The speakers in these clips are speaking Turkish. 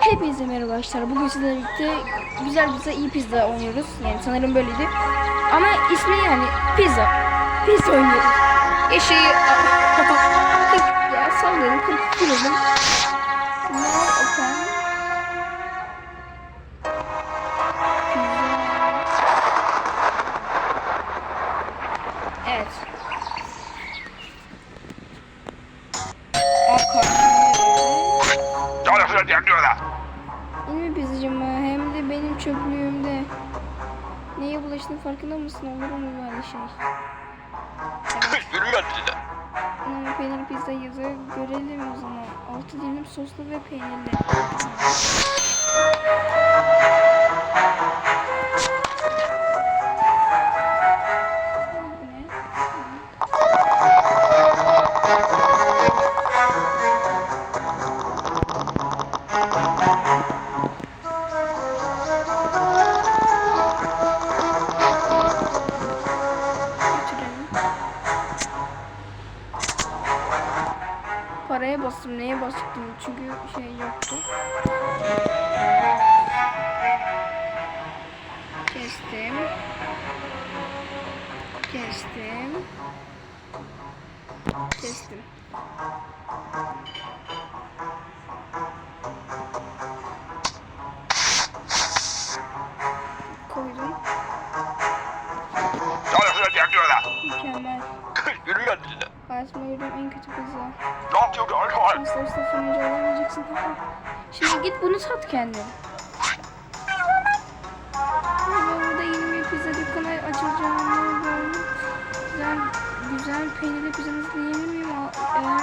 Hepinize merhaba arkadaşlar. Bugün sizlerle birlikte güzel pizza, iyi pizza oynuyoruz. Yani sanırım böyleydi. Ama ismi yani pizza. Pizza oynuyoruz. Eşeği... ya sallıyorum. 42 dedim. Now open. temliyorlar. Elimi pizzacım hem de benim çöplüğümde. Neye bulaştığının farkında mısın? Olur mu böyle şey? Sürüyor size. Hmm, peynir pizza yazı görelim o zaman. Altı dilim soslu ve peynirli. Çünkü şey yoktu. Kestim. Kestim. Kestim. Hayatımda gördüğüm en kötü arkadaş? Asla önce olamayacaksın. Şimdi git bunu sat kendin. Burada yeni bir pizza dükkanı açacağım. Güzel, güzel peynirli pizzanızı yiyebilir miyim? Eğer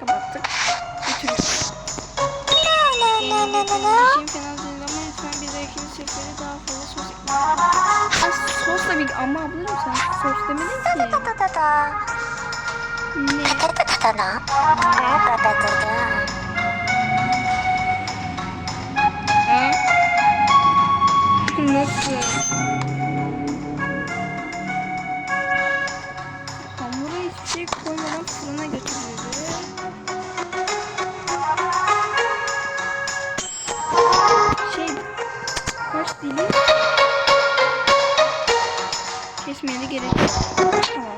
Kapattık. Bitiririz. İşin fena değil ama lütfen bir dahakini sefere daha fazla sos ekmeyin. Sosla bir ama ablacım sen sos demedin ki. Ne? Nasıl? Kesmeye de gerek yok.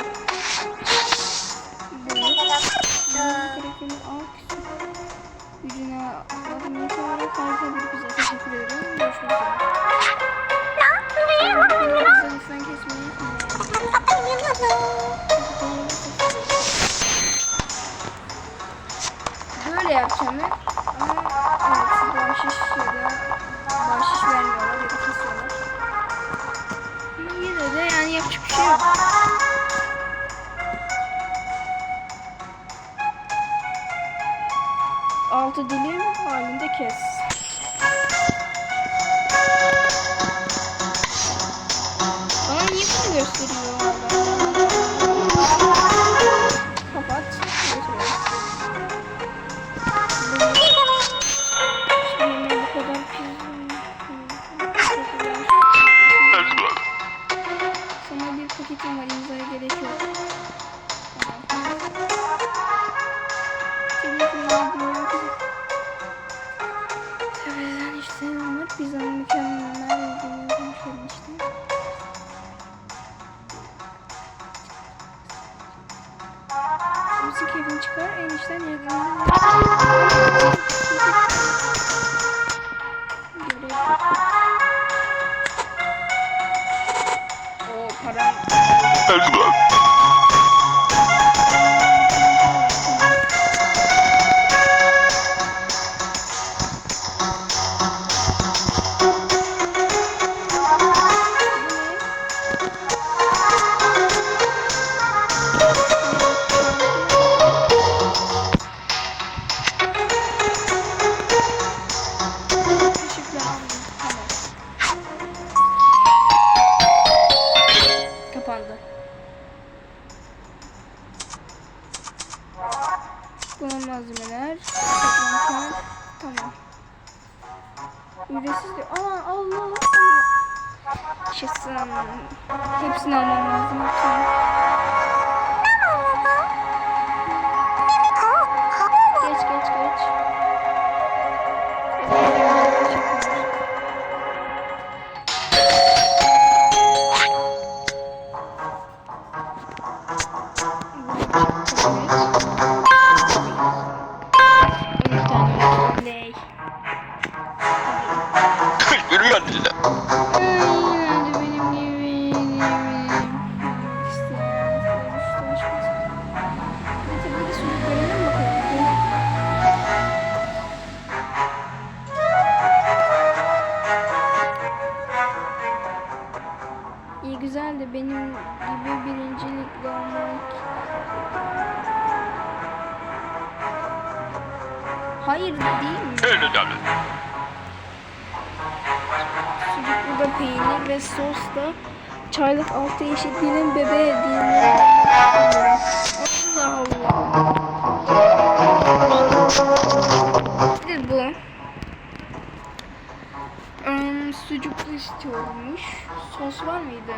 Hayır değil mi? Öyle deme. Sucuklu da peynir ve sos da çaylık altı eşitliğinin bebeğe dinle. Allah Allah. Nedir bu? Um, sucuklu istiyormuş. Sos var mıydı?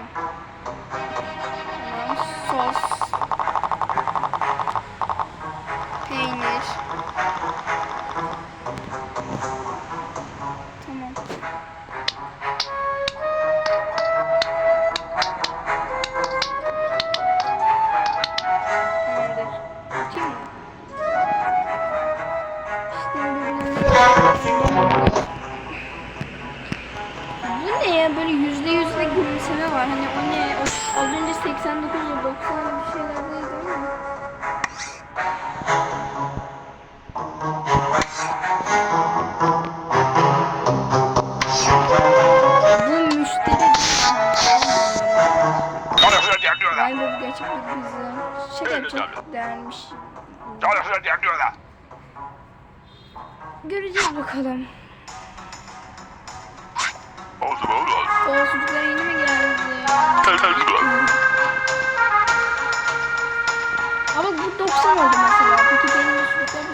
de çok değermiş. Göreceğiz bakalım. O sucuklar yeni mi geldi? Ama bu 90 oldu mesela. Peki benim sucuklarım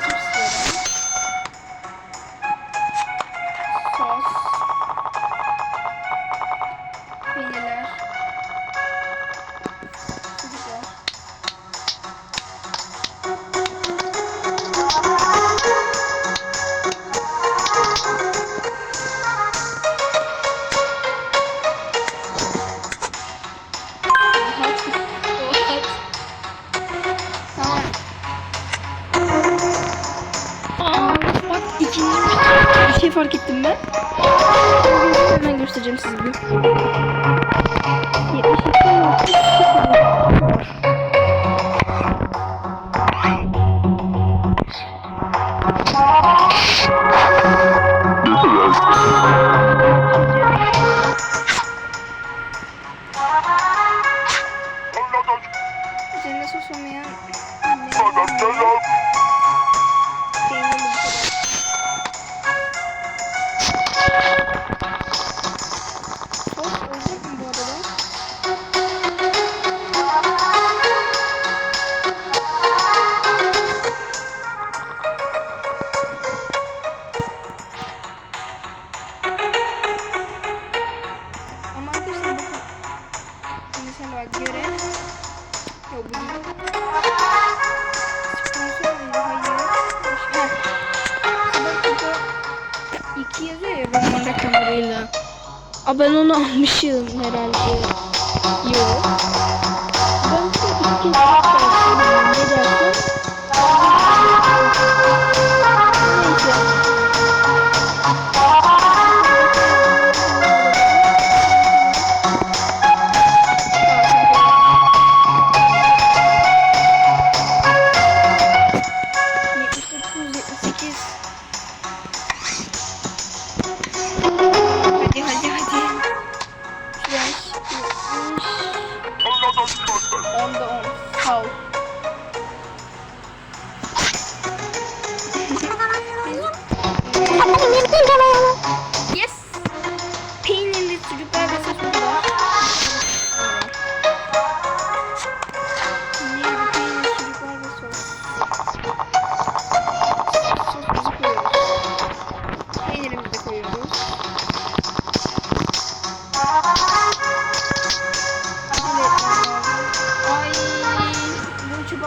arkadaşlar bak görev. Yok bu değil. Sponsor muydu? Hayır. Bak burada iki yazıyor ya benim rakamlarıyla. Aa ben onu almışım herhalde. Yok. Ben şu iki Ne dersin? Neyse.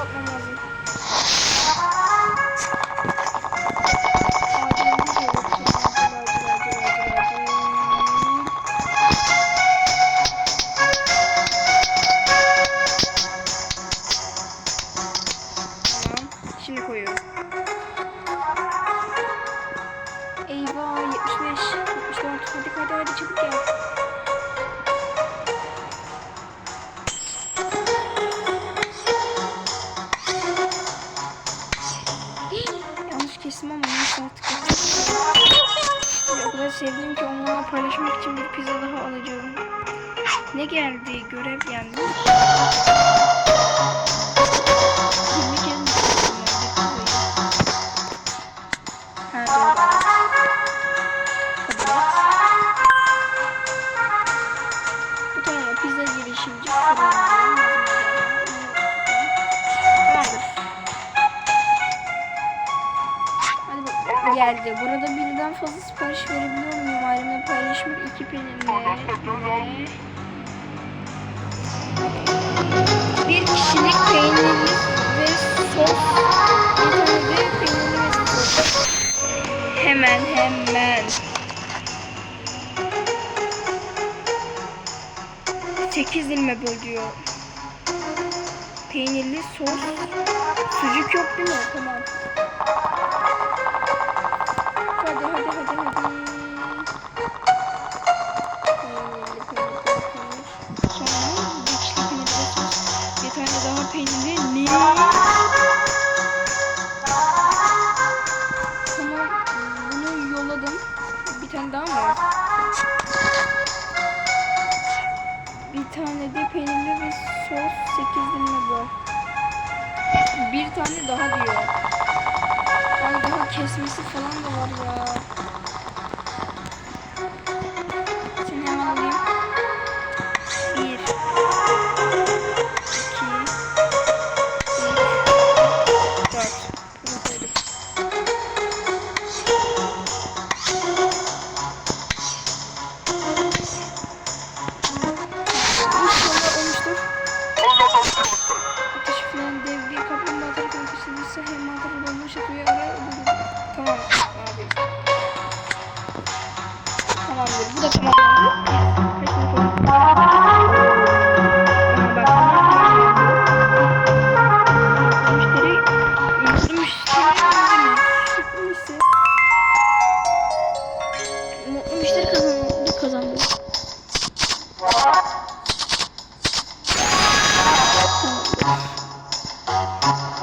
আপনার Kestim ama neyse artık. O kadar sevdim ki onunla paylaşmak için bir pizza daha alacağım. Ne geldi? Görev geldi. Geldi. Burada birden fazla sipariş verebiliyor muyum? Ailemle paylaşmak iki peynirle bir kişilik peynirli ve sos. Bir tane de peynirli ve sos. Hemen hemen. Sekiz dilime bölüyor. Peynirli sos. Sucuk yok değil mi? Tamam. Peynirli ve sos 8 dilime bu. Bir tane daha diyor. Ay daha kesmesi falan da var ya.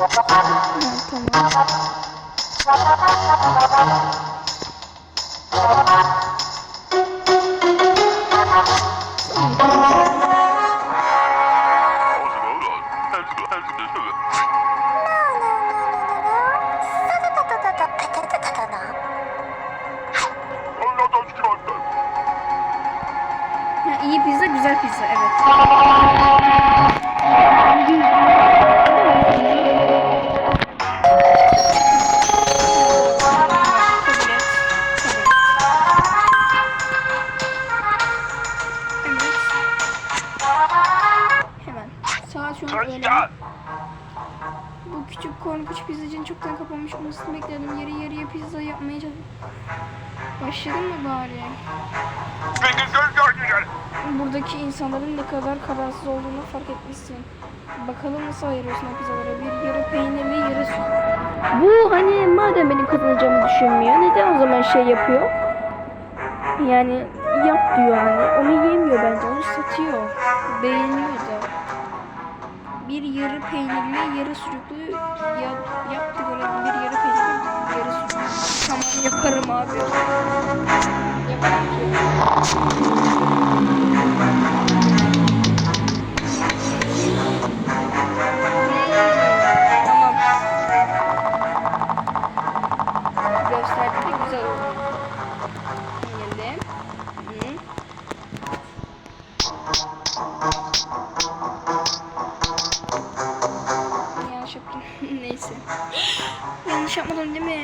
Tamam. Ha, iyi pizza, güzel pizza. Evet. Korkunç pizzacının çoktan kapanmış olmasını bekledim. Yarı yarıya pizza yapmaya. Başladın mı bari? Buradaki insanların ne kadar kararsız olduğunu fark etmişsin. Bakalım nasıl ayırıyorsun o pizzaları. Bir yarı peynirli, yarı süt. Bu hani madem benim kazanacağımı düşünmüyor. Neden o zaman şey yapıyor? Yani yap diyor hani. Onu yemiyor bence. Onu satıyor. Beğeniyor. Bir yarı peynirli, yarı sucuklu yap, yaptı böyle bir yarı peynirli, yarı sucuklu. Tamam yaparım abi. Yaparım Yanlış yapmadım değil mi?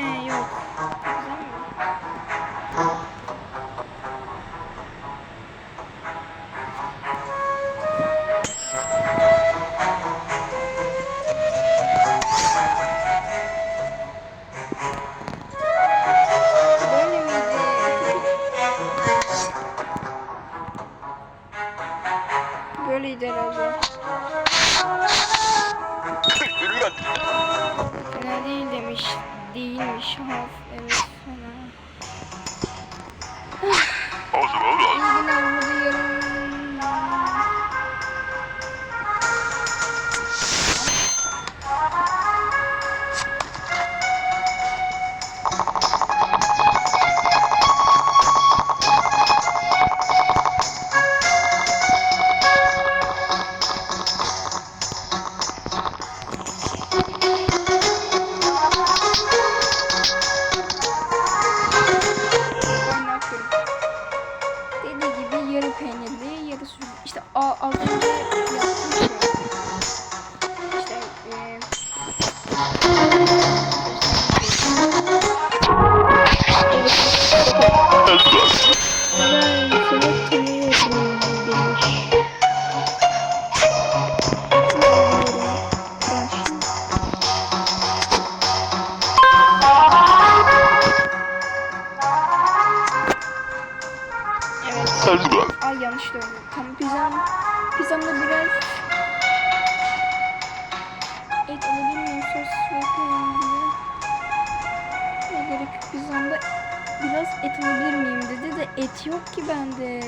Et yok ki bende.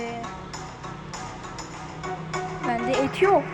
Bende et yok.